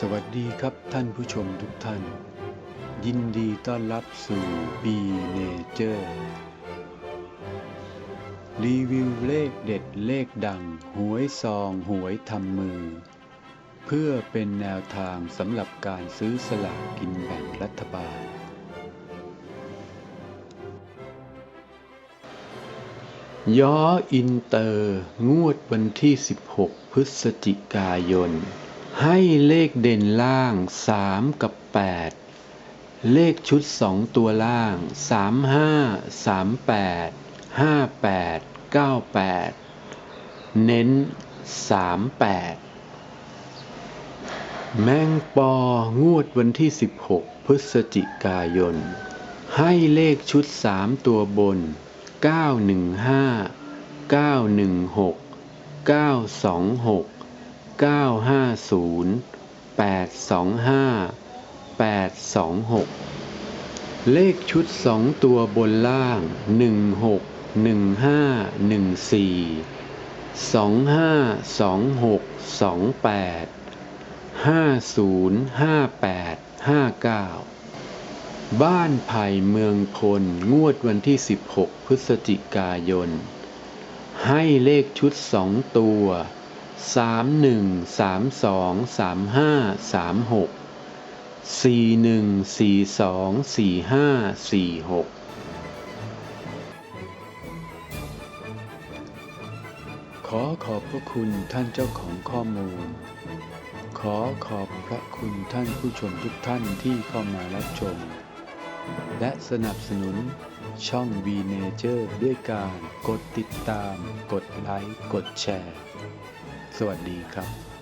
สวัสดีครับท่านผู้ชมทุกท่าน ยินดีต้อนรับสู่ B Nature รีวิวเลขเด็ดเลขดัง หวยซองหวยทำมือ เพื่อเป็นแนวทางสำหรับการซื้อสลากกินแบ่งรัฐบาล ย้ออินเตอร์ งวดวันที่ 16 พฤศจิกายน ให้เลขเด่นล่าง 3 กับ 8 เลขชุด 2 ตัวล่าง 35 38 58 98 เน้น 38 แมงปองวดวันที่ 16 พฤศจิกายน ให้เลขชุด 3 ตัวบน 915 916 926 950 825 826 เลขชุด 2 ตัวบนล่าง 16 15 14 25 26 28 50 58 59บ้านไผ่เมืองพลงวดวันที่ 16 พฤศจิกายน ให้เลขชุด 2 ตัว 31 32 35 36 41 42 45 46ขอขอบพระคุณท่านเจ้าของข้อมูล ขอขอบพระคุณท่านผู้ชมทุกท่านที่เข้ามารับชม และสนับสนุนช่อง V Nature ด้วยการกดติดตาม กดไลค์ กดแชร์ สวัสดีครับ